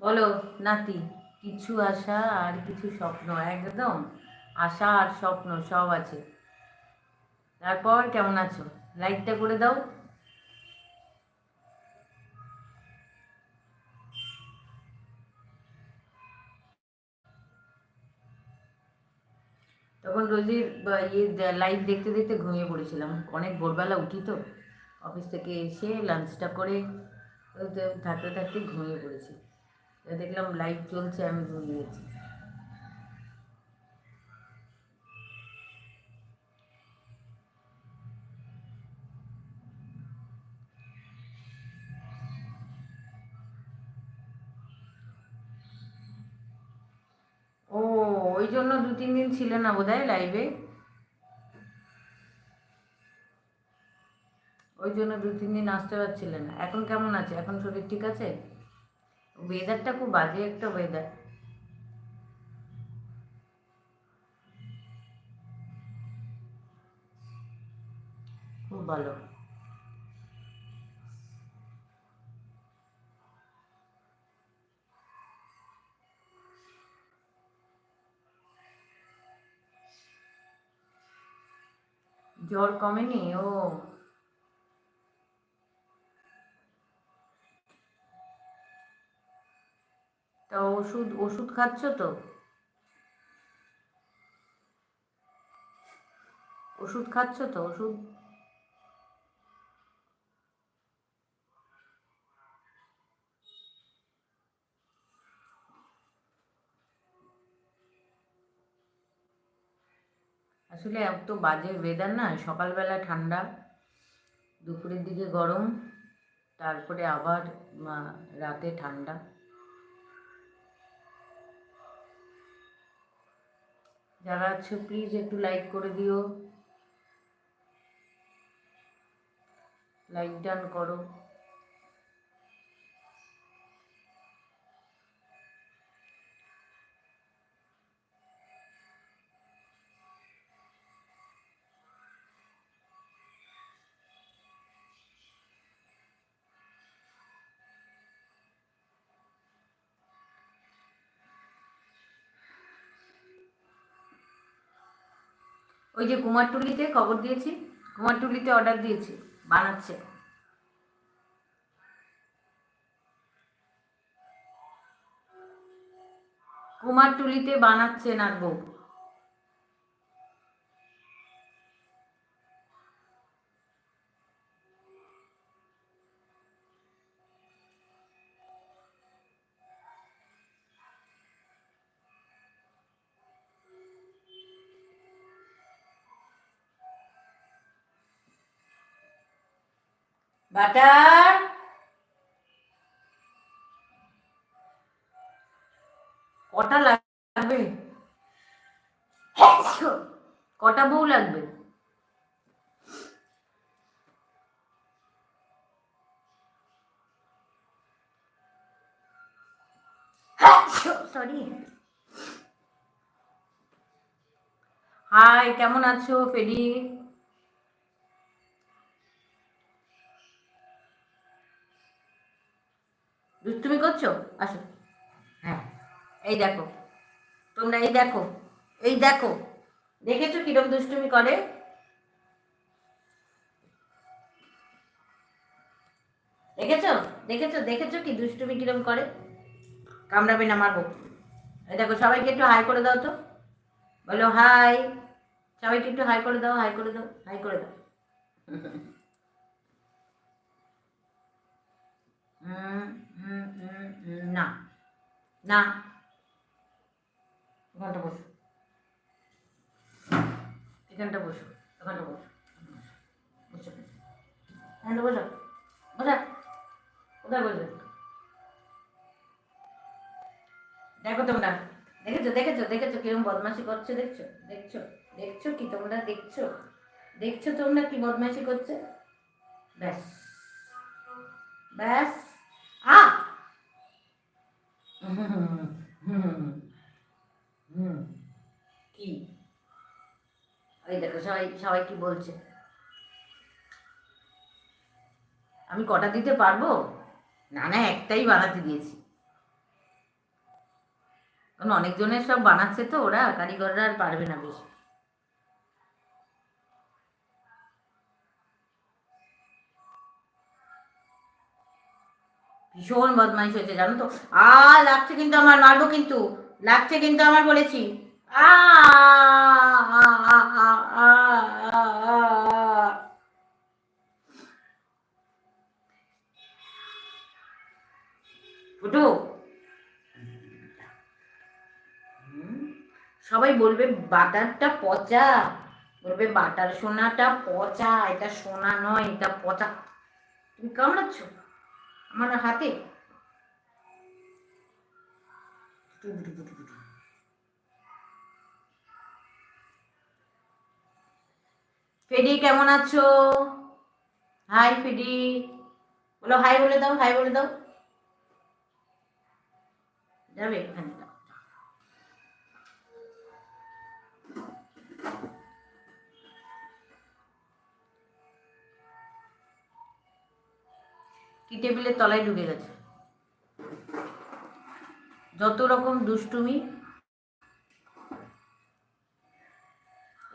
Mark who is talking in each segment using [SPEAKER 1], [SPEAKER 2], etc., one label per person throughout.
[SPEAKER 1] বলো, নাতি, কিছু আশা আর কিছু স্বপ্ন, একদম? আশা আর স্বপ্ন, সব আছে। তারপর কেমন আছো? লাইটটা করে দাও। তখন রোজির ইয়ে লাইভ দেখতে দেখতে ঘুমিয়ে পড়েছিলাম। অনেক ভোরবেলা উঠি তো। অফিস থেকে এসে লাঞ্চটা করে থাকতে থাকতে ঘুমিয়ে পড়েছি। দেখলাম লাইভ চলছে, আমি ঘুমিয়ে ও, ওই জন্য দু তিন দিন ছিল না বোধ হয় লাইভে ওই জন্য দু তিন দিন আসতে পারছিলেন এখন কেমন আছে? এখন শরীর ঠিক আছে? ওয়েদারটা খুব বাজে একটা ওয়েদার খুব ভালো। জ্বর কমেনি? ও ওষুধ ওষুধ খাচ্ছ তো? ওষুধ খাচ্ছ তো? ওষুধ? আসলে এত বাজে ওয়েদার না, সকালবেলা ঠান্ডা, দুপুরের দিকে গরম, তারপরে আবার রাতে ঠান্ডা। যারা আছো প্লিজ একটু লাইক করে দিও। লাইক ডান করো। ওই যে কুমারটুলিতে খবর দিয়েছি কুমারটুলিতে অর্ডার দিয়েছি বানাচ্ছে। কুমারটুলিতে বানাচ্ছে নাগবউ বাটার কটা লাগবে? কটা বউ লাগবে? সরি হাই কেমন আছো ফেরি করছ? আসো। হ্যাঁ। এই দেখো। তোমরা এই দেখো। এই দেখো। দেখেছ কিরম দুষ্টুমি করে? দেখেছ? দেখেছ? দেখেছ কি দুষ্টুমি কিরম করে? কামড়াবে না মারবো এই দেখো সবাইকে একটু হাই করে দাও তো। বলো হাই। সবাইকে একটু হাই করে দাও হাই করে দাও হাই করে দাও। না। না। ওখানটা বসো। এখানটা বসো, ওখানটা বসো। বসো। এখানটা বসো। বসা। কোথায় বসবে? দেখো তোমরা। দেখেছ দেখেছ দেখেছ কীরকম বদমাশি করছে, দেখছ? দেখছ? দেখছ কি তোমরা দেখছ? দেখছ তোমরা কি বদমাশি করছে? ব্যাস। ব্যাস। আ হুম কি? ওই দেখো, সবাই সবাই কি বলছে? আমি কটা দিতে পারব? না না, একটাই বানাতে দিয়েছি। অনেকজনের সব বানাচ্ছে তো, ওরা কারিগররা আর পারবে না বেশি। ভীষণ বদমাইশ হয়েছে জানো তো? আ লাগছে কিন্তু আমার মারবো কিন্তু। লাগছে কিন্তু আমার বলেছি। আ আ, আ, আ, আ, আ, আ। ফুটু সবাই বলবে বাটারটা পচা। বলবে বাটার সোনাটা পচা। এটা সোনা নয় এটা পচা। তুমি কামড়াচ্ছ? আমার হাতে? ফেডি, কেমন আছো? হাই, ফেডি। বলো হাই বলে দাও, হাই বলে দাও। যাবে এখানে। কি টেবিলের তলায় ঢুকে গেছে। যত রকম দুষ্টুমি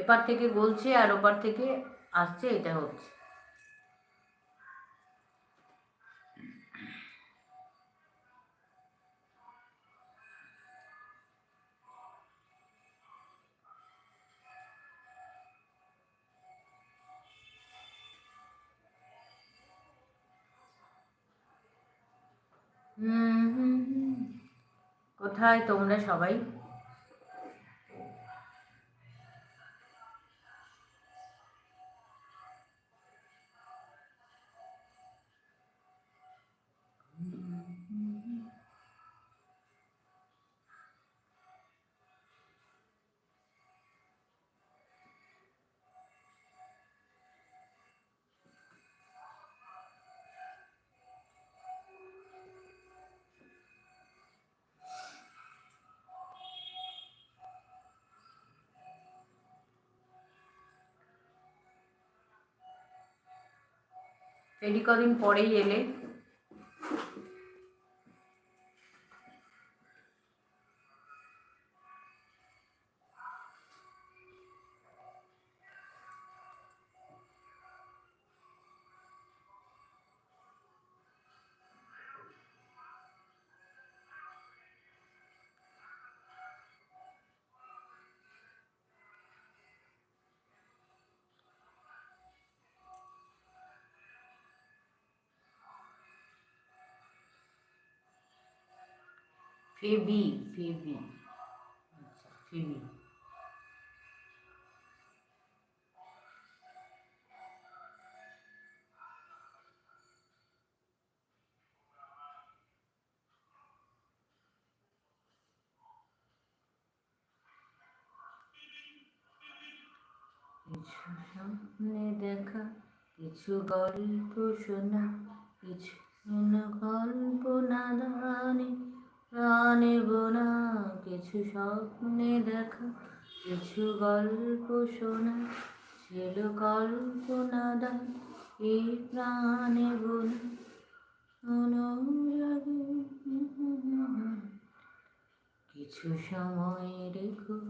[SPEAKER 1] এপার থেকে গলছে আর ওপার থেকে আসছে, এটা হচ্ছে। কোথায় তোমরা সবাই? ফেডি কদিন পরেই এলে। ফেবি ফেবি আচ্ছা ফেবি কিছু স্বপ্নে দেখা কিছু গল্প শোনা কিছু গল্প নাদানে প্রাণে বোনা, কিছু স্বপ্নে দেখা, কিছু গল্প শোনা, ছিল কল্পনা দান এই প্রাণে বোনা। অনুরাগে কিছু সময় রেখো।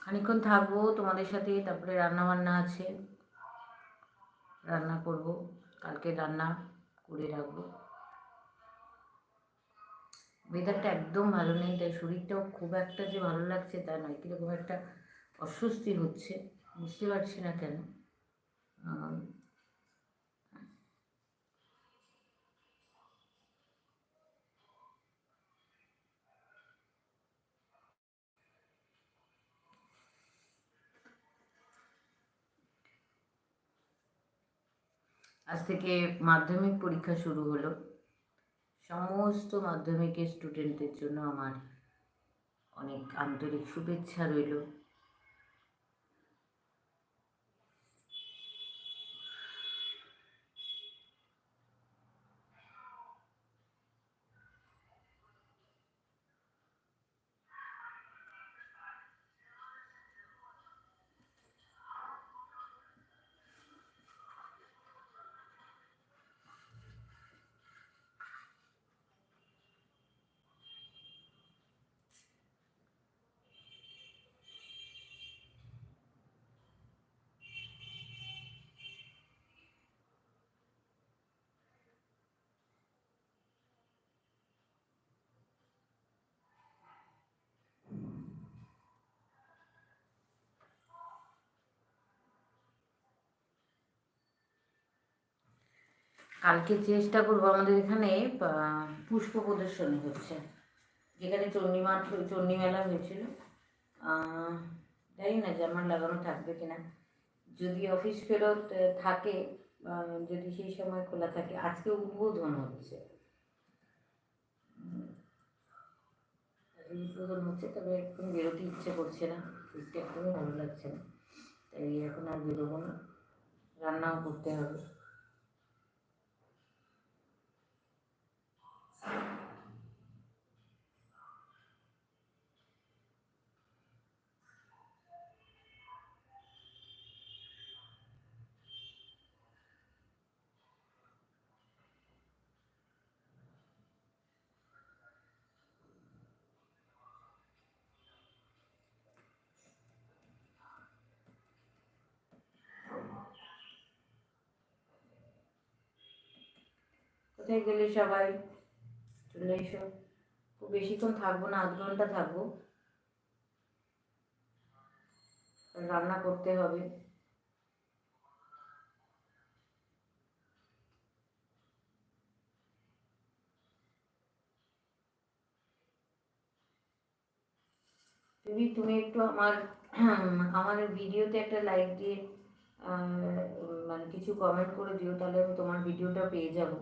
[SPEAKER 1] খানিকক্ষণ থাকব তোমাদের সাথে, তারপরে রান্না বান্না আছে। রান্না করব, কালকে রান্না করে রাখব। ওয়েদারটা একদম ভালো নেই, তাই শরীরটাও খুব একটা যে ভালো লাগছে তা নয়, কীরকম একটা অস্বস্তি হচ্ছে, বুঝতে পারছি না কেন। আজ থেকে মাধ্যমিক পরীক্ষা শুরু হলো। সমস্ত মাধ্যমিকের স্টুডেন্টদের জন্য আমার অনেক আন্তরিক শুভেচ্ছা রইল। কালকে চেষ্টা করব আমাদের এখানে পুষ্প প্রদর্শনী হচ্ছে। যেখানে চণ্ডীমা চণ্ডী মেলা হয়েছিল। জানি না জামার লাগানো থাকবে কিনা। যদি অফিস ফেরত থাকে যদি সেই সময় খোলা থাকে, আজকে উদ্বোধন হচ্ছে। উদ্বোধন হচ্ছে, তবে এখন বেরোতে ইচ্ছে করছে না। ফিরতে একদমই ভালো লাগছে না। তাই এখন আর বেরোবো না। রান্নাও করতে হবে। কোথায় গেলে সবাই চলে এসো খুব বেশিক্ষণ থাকব না, আধ ঘণ্টা থাকব। রান্না করতে হবে। তুমি তুমি একটু আমার আমার ভিডিওতে একটা লাইক দিয়ে মানে কিছু কমেন্ট করে দিও, তাহলে আমি তোমার ভিডিওটা পেয়ে যাব।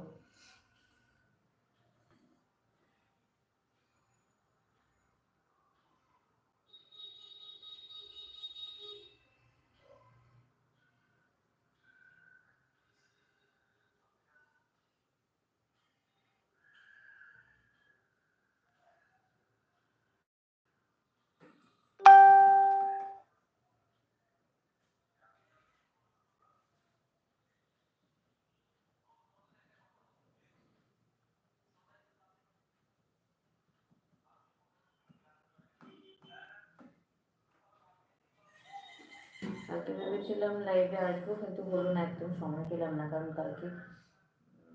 [SPEAKER 1] কালকে ভেবেছিলাম লাইভে আসব, কিন্তু বলুন একদম সময় পেলাম না, কারণ কালকে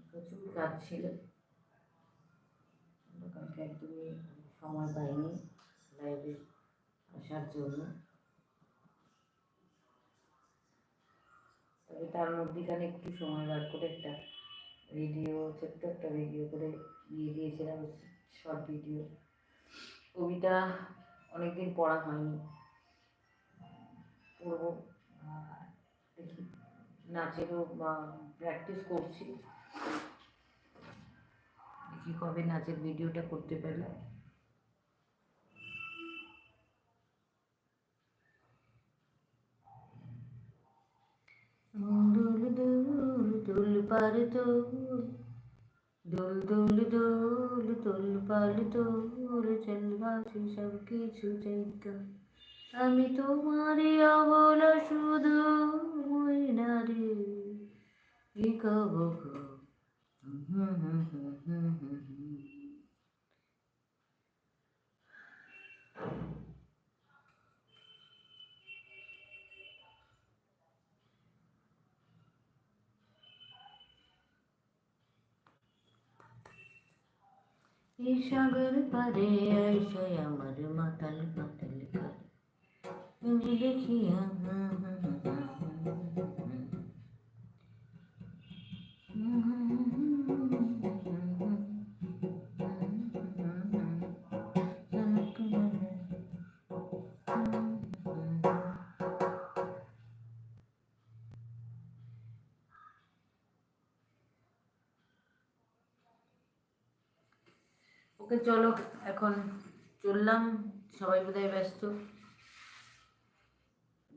[SPEAKER 1] প্রচুর কাজ ছিল। কালকে একদমই সময় পাইনি লাইভে আসার জন্য। তবে তার মধ্যেখানে একটু সময় বার করে একটা ভিডিও ছোট্ট একটা ভিডিও করে দিয়ে দিয়েছিলাম শর্ট ভিডিও কবিতা অনেকদিন পড়া হয়নি। পড়ব। দেখি নাচেরও প্র্যাকটিস করছি। দেখি কবে নাচের ভিডিওটা করতে পারি। দুল দুল দুল পার দুল দুল দুল দুল দুল পার দুল, চল বাসি সব কিছু জায়গা আমি তোমারই অবলা শুধু ময়না রে কি কব গো? হুম হুম হুম হুম হুম হুম। এই সাগর পারে আইসে আমার মাতাল কার ওকে চলো এখন চললাম। সবাই বোধহয় ব্যস্ত।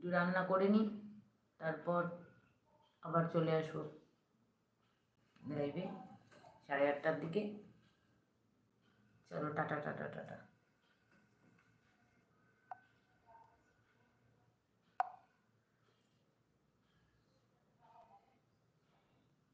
[SPEAKER 1] একটু রান্না করে নিই, তারপর আবার চলে আসব লাইভে সাড়ে আটটার দিকে। চলো, টাটা টাটা টাটা।